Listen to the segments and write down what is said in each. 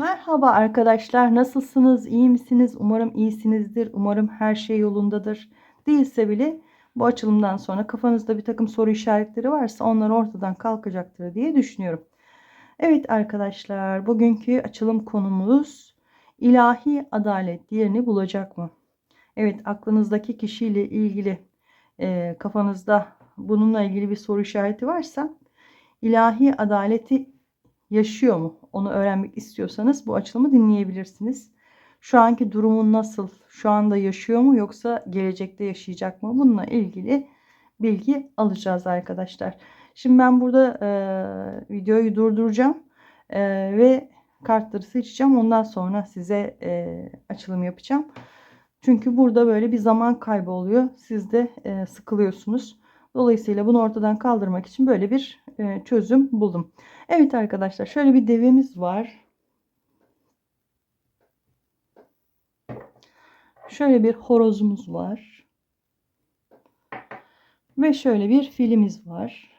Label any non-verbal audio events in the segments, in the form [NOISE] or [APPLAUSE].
Merhaba arkadaşlar, nasılsınız? İyi misiniz? Umarım iyisinizdir. Umarım her şey yolundadır. Değilse bile bu açılımdan sonra kafanızda bir takım soru işaretleri varsa onlar ortadan kalkacaktır diye düşünüyorum. Evet arkadaşlar, bugünkü açılım konumuz ilahi adalet yerini bulacak mı? Evet, aklınızdaki kişiyle ilgili e, kafanızda bununla ilgili bir soru işareti varsa ilahi adaleti yaşıyor mu? Onu öğrenmek istiyorsanız bu açılımı dinleyebilirsiniz. Şu anki durumun nasıl? Şu anda yaşıyor mu yoksa gelecekte yaşayacak mı? Bununla ilgili bilgi alacağız arkadaşlar. Şimdi ben burada e, videoyu durduracağım e, ve kartları seçeceğim. Ondan sonra size e, açılım yapacağım. Çünkü burada böyle bir zaman kaybı oluyor. Siz de e, sıkılıyorsunuz. Dolayısıyla bunu ortadan kaldırmak için böyle bir e, çözüm buldum. Evet arkadaşlar şöyle bir devemiz var. Şöyle bir horozumuz var. Ve şöyle bir filimiz var.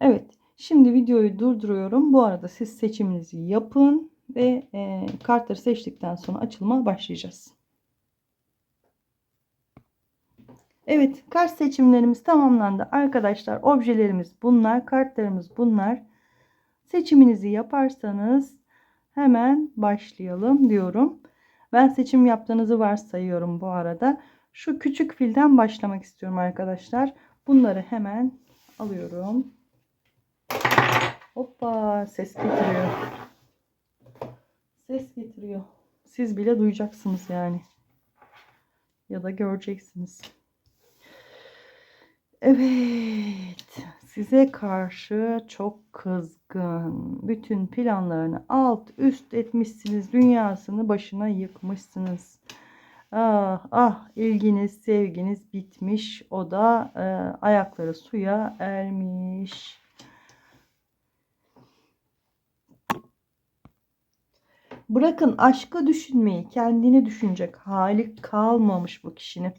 Evet. Şimdi videoyu durduruyorum. Bu arada siz seçiminizi yapın ve e, kartları seçtikten sonra açılıma başlayacağız. Evet kart seçimlerimiz tamamlandı. Arkadaşlar objelerimiz bunlar. Kartlarımız bunlar. Seçiminizi yaparsanız hemen başlayalım diyorum. Ben seçim yaptığınızı varsayıyorum bu arada. Şu küçük filden başlamak istiyorum arkadaşlar. Bunları hemen alıyorum. Hoppa ses getiriyor. Ses getiriyor. Siz bile duyacaksınız yani. Ya da göreceksiniz. Evet, size karşı çok kızgın. Bütün planlarını alt üst etmişsiniz. Dünyasını başına yıkmışsınız. Ah ah ilginiz, sevginiz bitmiş. O da e, ayakları suya ermiş. Bırakın aşkı düşünmeyi, kendini düşünecek hali kalmamış bu kişinin.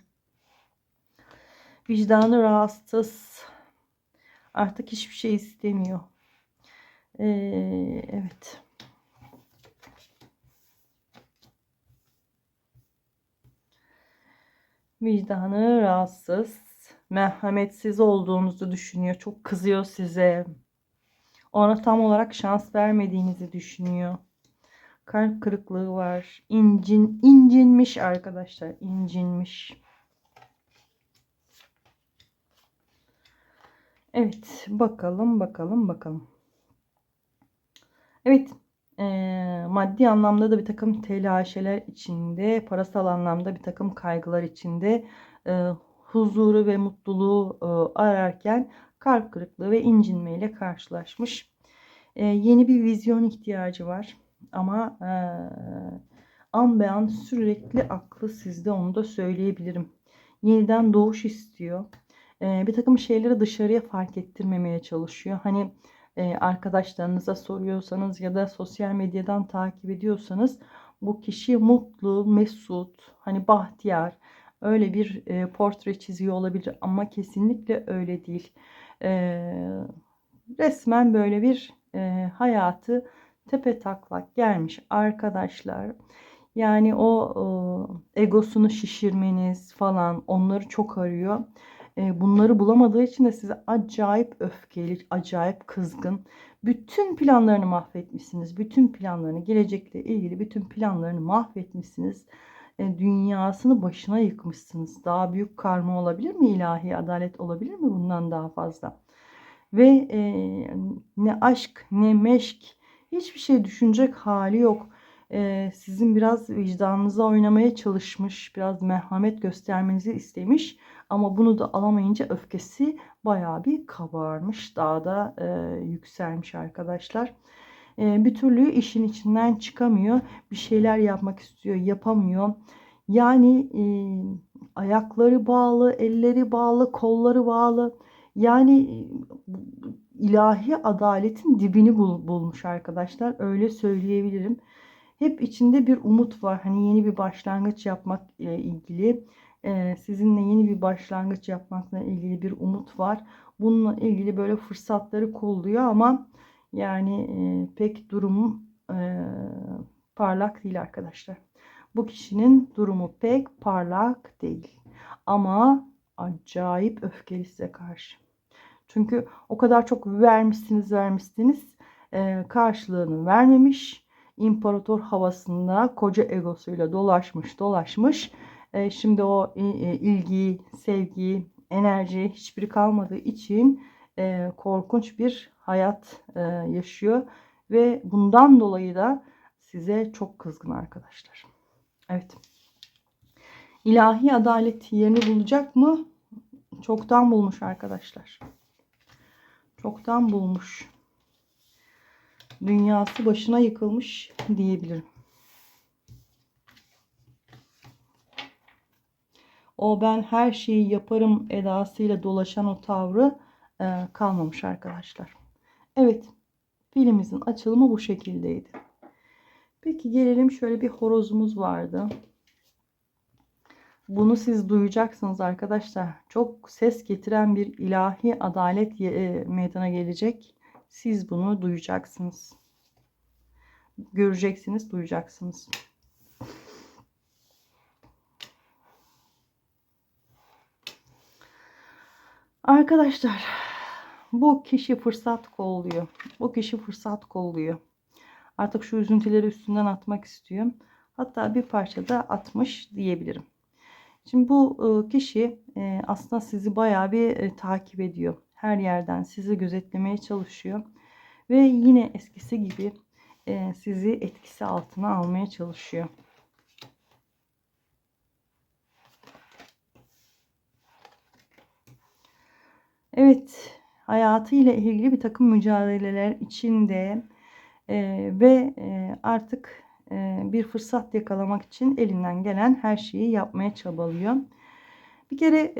Vicdanı rahatsız. Artık hiçbir şey istemiyor. Ee, evet. Vicdanı rahatsız. Merhametsiz olduğunuzu düşünüyor. Çok kızıyor size. Ona tam olarak şans vermediğinizi düşünüyor. Kalp kırıklığı var. İncin, incinmiş arkadaşlar. incinmiş. Evet bakalım bakalım bakalım. Evet e, maddi anlamda da bir takım telaşeler içinde, parasal anlamda bir takım kaygılar içinde e, huzuru ve mutluluğu e, ararken kalp kırıklığı ve incinmeyle karşılaşmış. E, yeni bir vizyon ihtiyacı var ama e, an be an sürekli aklı sizde onu da söyleyebilirim. Yeniden doğuş istiyor e, bir takım şeyleri dışarıya fark ettirmemeye çalışıyor. Hani e, arkadaşlarınıza soruyorsanız ya da sosyal medyadan takip ediyorsanız bu kişi mutlu, mesut, hani bahtiyar öyle bir e, portre çiziyor olabilir ama kesinlikle öyle değil. E, resmen böyle bir e, hayatı tepe taklak gelmiş arkadaşlar. Yani o, o egosunu şişirmeniz falan onları çok arıyor. E, bunları bulamadığı için de size acayip öfkeli, acayip kızgın. Bütün planlarını mahvetmişsiniz. Bütün planlarını, gelecekle ilgili bütün planlarını mahvetmişsiniz. E, dünyasını başına yıkmışsınız. Daha büyük karma olabilir mi? İlahi adalet olabilir mi bundan daha fazla? Ve e, ne aşk ne meşk hiçbir şey düşünecek hali yok. E, sizin biraz vicdanınıza oynamaya çalışmış, biraz merhamet göstermenizi istemiş. Ama bunu da alamayınca öfkesi bayağı bir kabarmış. Daha da e, yükselmiş arkadaşlar. E, bir türlü işin içinden çıkamıyor. Bir şeyler yapmak istiyor, yapamıyor. Yani e, ayakları bağlı, elleri bağlı, kolları bağlı. Yani e, ilahi adaletin dibini bul, bulmuş arkadaşlar. Öyle söyleyebilirim. Hep içinde bir umut var. Hani yeni bir başlangıç yapmak ile ilgili sizinle yeni bir başlangıç yapmakla ilgili bir umut var. Bununla ilgili böyle fırsatları kolluyor ama Yani e, pek durum e, parlak değil arkadaşlar. Bu kişinin durumu pek parlak değil. Ama acayip öfkeli size karşı. Çünkü o kadar çok vermişsiniz vermişsiniz e, karşılığını vermemiş. İmparator havasında koca egosuyla dolaşmış dolaşmış. E, şimdi o e, ilgi, sevgi, enerji hiçbiri kalmadığı için e, korkunç bir hayat e, yaşıyor. Ve bundan dolayı da size çok kızgın arkadaşlar. Evet. İlahi adalet yerini bulacak mı? Çoktan bulmuş arkadaşlar. Çoktan bulmuş. Dünyası başına yıkılmış diyebilirim. O ben her şeyi yaparım edasıyla dolaşan o tavrı e, kalmamış arkadaşlar. Evet. Filimizin açılımı bu şekildeydi. Peki gelelim şöyle bir horozumuz vardı. Bunu siz duyacaksınız arkadaşlar. Çok ses getiren bir ilahi adalet e, meydana gelecek. Siz bunu duyacaksınız. Göreceksiniz, duyacaksınız. Arkadaşlar bu kişi fırsat kolluyor. Bu kişi fırsat kolluyor. Artık şu üzüntüleri üstünden atmak istiyorum. Hatta bir parça da atmış diyebilirim. Şimdi bu e, kişi e, aslında sizi bayağı bir e, takip ediyor. Her yerden sizi gözetlemeye çalışıyor. Ve yine eskisi gibi sizi etkisi altına almaya çalışıyor. Evet, hayatıyla ilgili bir takım mücadeleler içinde ve artık bir fırsat yakalamak için elinden gelen her şeyi yapmaya çabalıyor. Bir kere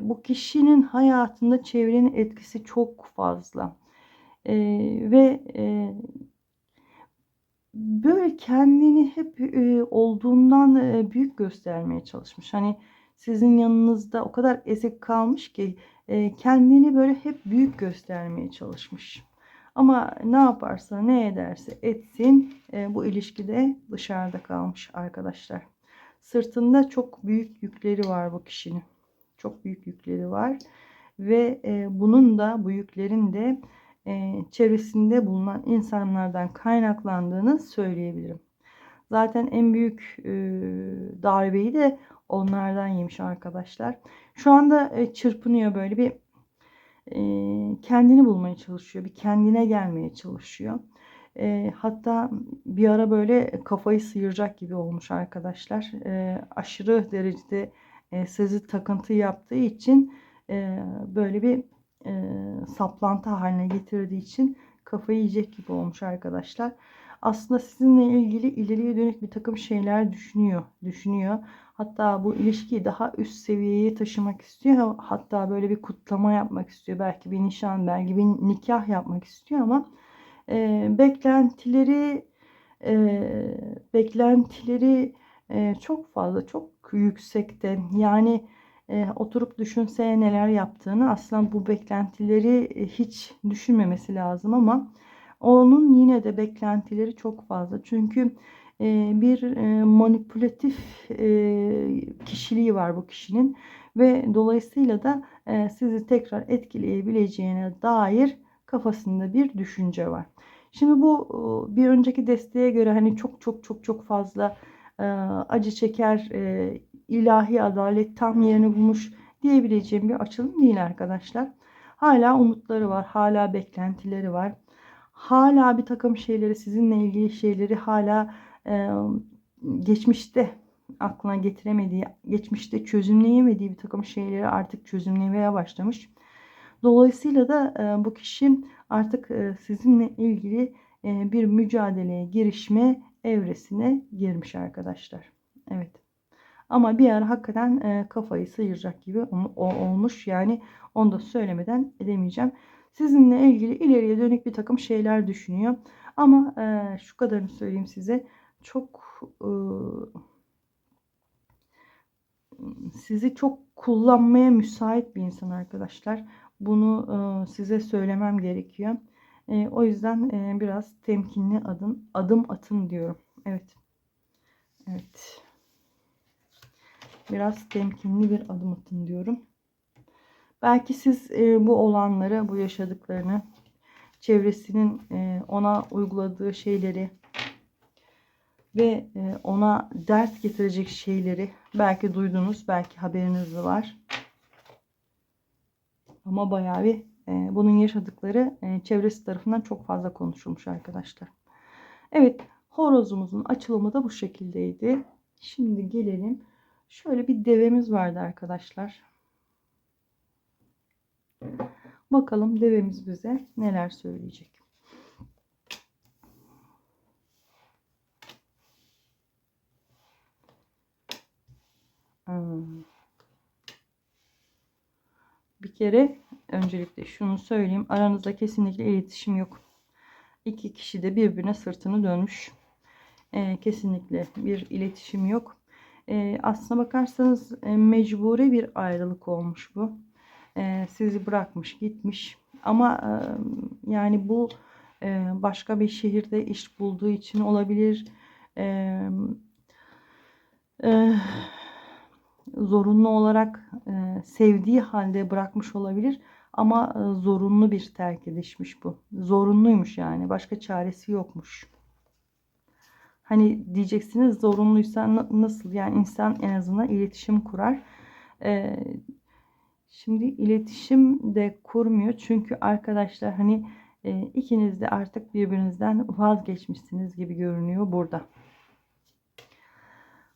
bu kişinin hayatında çevrenin etkisi çok fazla. ve böyle kendini hep olduğundan büyük göstermeye çalışmış. Hani sizin yanınızda o kadar ezik kalmış ki kendini böyle hep büyük göstermeye çalışmış. Ama ne yaparsa ne ederse etsin e, bu ilişkide dışarıda kalmış arkadaşlar. Sırtında çok büyük yükleri var bu kişinin. Çok büyük yükleri var. Ve e, bunun da bu yüklerin de e, çevresinde bulunan insanlardan kaynaklandığını söyleyebilirim. Zaten en büyük e, darbeyi de onlardan yemiş arkadaşlar. Şu anda e, çırpınıyor böyle bir kendini bulmaya çalışıyor. Bir kendine gelmeye çalışıyor. Hatta bir ara böyle kafayı sıyıracak gibi olmuş arkadaşlar. aşırı derecede e, sezi takıntı yaptığı için böyle bir saplantı haline getirdiği için kafayı yiyecek gibi olmuş arkadaşlar. Aslında sizinle ilgili ileriye dönük bir takım şeyler düşünüyor. Düşünüyor. Hatta bu ilişkiyi daha üst seviyeye taşımak istiyor. Hatta böyle bir kutlama yapmak istiyor. Belki bir nişan, belki bir nikah yapmak istiyor ama e, beklentileri e, beklentileri e, çok fazla, çok yüksekte. Yani e, oturup düşünse neler yaptığını aslında bu beklentileri e, hiç düşünmemesi lazım ama onun yine de beklentileri çok fazla. Çünkü bir manipülatif kişiliği var bu kişinin ve dolayısıyla da sizi tekrar etkileyebileceğine dair kafasında bir düşünce var. Şimdi bu bir önceki desteğe göre hani çok çok çok çok fazla acı çeker ilahi adalet tam yerini bulmuş diyebileceğim bir açılım değil arkadaşlar. Hala umutları var, hala beklentileri var. Hala bir takım şeyleri sizinle ilgili şeyleri hala geçmişte aklına getiremediği, geçmişte çözümleyemediği bir takım şeyleri artık çözümlemeye başlamış. Dolayısıyla da bu kişi artık sizinle ilgili bir mücadeleye girişme evresine girmiş arkadaşlar. Evet. Ama bir ara hakikaten kafayı sıyıracak gibi olmuş. Yani onu da söylemeden edemeyeceğim. Sizinle ilgili ileriye dönük bir takım şeyler düşünüyor. Ama şu kadarını söyleyeyim size çok e, sizi çok kullanmaya müsait bir insan arkadaşlar. Bunu e, size söylemem gerekiyor. E, o yüzden e, biraz temkinli adım adım atın diyorum. Evet. Evet. Biraz temkinli bir adım atın diyorum. Belki siz bu olanları, bu yaşadıklarını, çevresinin ona uyguladığı şeyleri ve ona dert getirecek şeyleri belki duydunuz, belki haberiniz de var. Ama bayağı bir e, bunun yaşadıkları e, çevresi tarafından çok fazla konuşulmuş arkadaşlar. Evet, horozumuzun açılımı da bu şekildeydi. Şimdi gelelim. Şöyle bir devemiz vardı arkadaşlar. Bakalım devemiz bize neler söyleyecek. Hmm. Bir kere öncelikle şunu söyleyeyim. Aranızda kesinlikle iletişim yok. İki kişi de birbirine sırtını dönmüş. Ee, kesinlikle bir iletişim yok. Ee, aslına bakarsanız e, mecburi bir ayrılık olmuş bu. Ee, sizi bırakmış gitmiş. Ama e, yani bu e, başka bir şehirde iş bulduğu için olabilir. E, e, zorunlu olarak e, sevdiği halde bırakmış olabilir. Ama e, zorunlu bir terk edişmiş bu. Zorunluymuş yani. Başka çaresi yokmuş. Hani diyeceksiniz zorunluysa nasıl? Yani insan en azından iletişim kurar. E, şimdi iletişim de kurmuyor. Çünkü arkadaşlar hani e, ikiniz de artık birbirinizden vazgeçmişsiniz gibi görünüyor burada.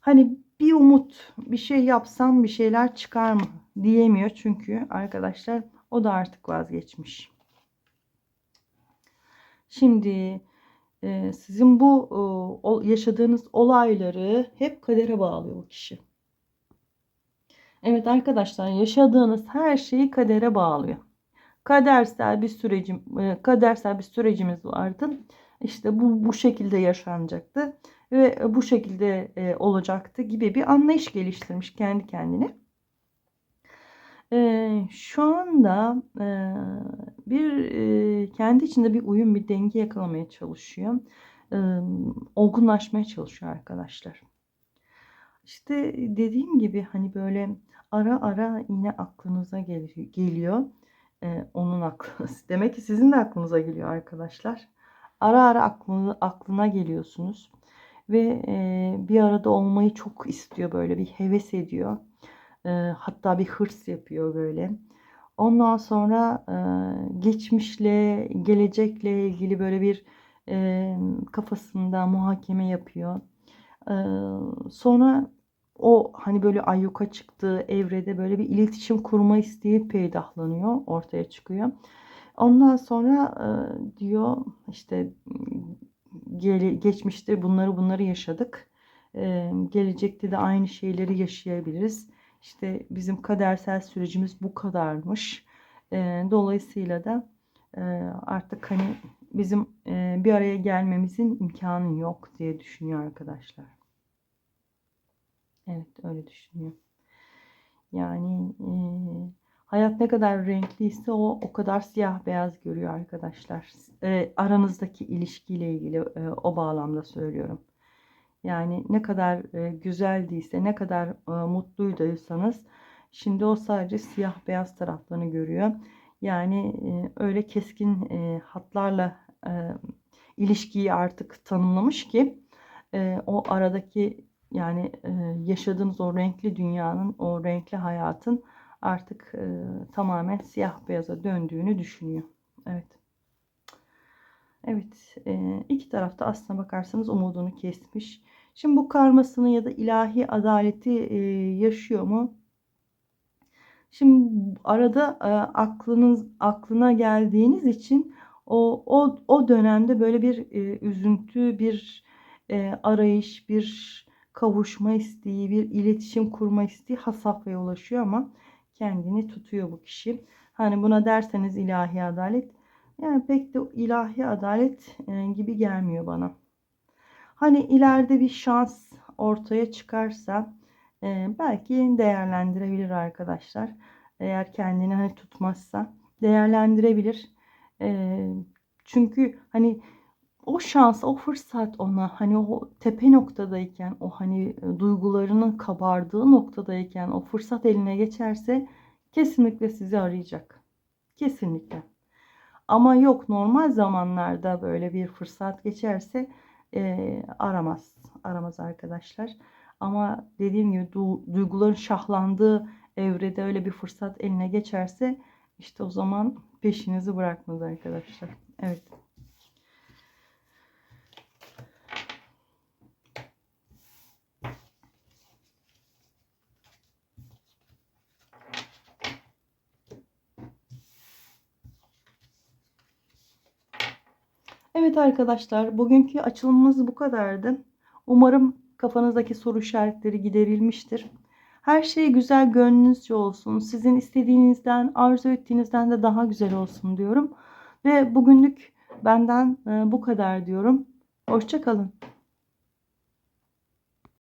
Hani bir umut bir şey yapsam bir şeyler çıkar mı diyemiyor. Çünkü arkadaşlar o da artık vazgeçmiş. Şimdi e, sizin bu e, yaşadığınız olayları hep kadere bağlıyor bu kişi. Evet arkadaşlar yaşadığınız her şeyi kadere bağlıyor. Kadersel bir sürecim, e, kadersel bir sürecimiz vardı. İşte bu bu şekilde yaşanacaktı ve bu şekilde e, olacaktı gibi bir anlayış geliştirmiş kendi kendine. E, şu anda e, bir kendi içinde bir uyum, bir denge yakalamaya çalışıyor. Olgunlaşmaya çalışıyor arkadaşlar. İşte dediğim gibi hani böyle ara ara yine aklınıza geliyor. onun aklı. [LAUGHS] Demek ki sizin de aklınıza geliyor arkadaşlar. Ara ara aklına geliyorsunuz ve e, bir arada olmayı çok istiyor böyle bir heves ediyor. E, hatta bir hırs yapıyor böyle. Ondan sonra e, geçmişle, gelecekle ilgili böyle bir e, kafasında muhakeme yapıyor. E, sonra o hani böyle ayyuka çıktığı evrede böyle bir iletişim kurma isteği peydahlanıyor, ortaya çıkıyor. Ondan sonra e, diyor işte geçmişte bunları bunları yaşadık. Gelecekte de aynı şeyleri yaşayabiliriz. İşte bizim kadersel sürecimiz bu kadarmış. Dolayısıyla da artık hani bizim bir araya gelmemizin imkanı yok diye düşünüyor arkadaşlar. Evet öyle düşünüyor. Yani e, Hayat ne kadar renkliyse o o kadar siyah beyaz görüyor arkadaşlar. E, aranızdaki ilişkiyle ilgili e, o bağlamda söylüyorum. Yani ne kadar e, güzeldiyse, ne kadar e, mutluyduysanız şimdi o sadece siyah beyaz taraflarını görüyor. Yani e, öyle keskin e, hatlarla e, ilişkiyi artık tanımlamış ki e, o aradaki yani e, yaşadığınız o renkli dünyanın, o renkli hayatın artık e, tamamen siyah beyaza döndüğünü düşünüyor. Evet. Evet. E, iki tarafta aslına bakarsanız umudunu kesmiş. Şimdi bu karmasını ya da ilahi adaleti e, yaşıyor mu? Şimdi arada e, aklınız aklına geldiğiniz için o o o dönemde böyle bir e, üzüntü, bir e, arayış, bir kavuşma isteği, bir iletişim kurma isteği has safhaya ulaşıyor ama kendini tutuyor bu kişi. Hani buna derseniz ilahi adalet yani pek de ilahi adalet e, gibi gelmiyor bana. Hani ileride bir şans ortaya çıkarsa e, belki değerlendirebilir arkadaşlar. Eğer kendini hani tutmazsa değerlendirebilir. E, Çünkü hani o şans, o fırsat ona hani o tepe noktadayken, o hani e, duygularının kabardığı noktadayken o fırsat eline geçerse kesinlikle sizi arayacak. Kesinlikle. Ama yok normal zamanlarda böyle bir fırsat geçerse e, aramaz. Aramaz arkadaşlar. Ama dediğim gibi du- duyguların şahlandığı evrede öyle bir fırsat eline geçerse işte o zaman peşinizi bırakmaz arkadaşlar. Evet. Evet arkadaşlar, bugünkü açılımımız bu kadardı. Umarım kafanızdaki soru işaretleri giderilmiştir. Her şey güzel gönlünüzce olsun. Sizin istediğinizden, arzu ettiğinizden de daha güzel olsun diyorum. Ve bugünlük benden e, bu kadar diyorum. Hoşçakalın.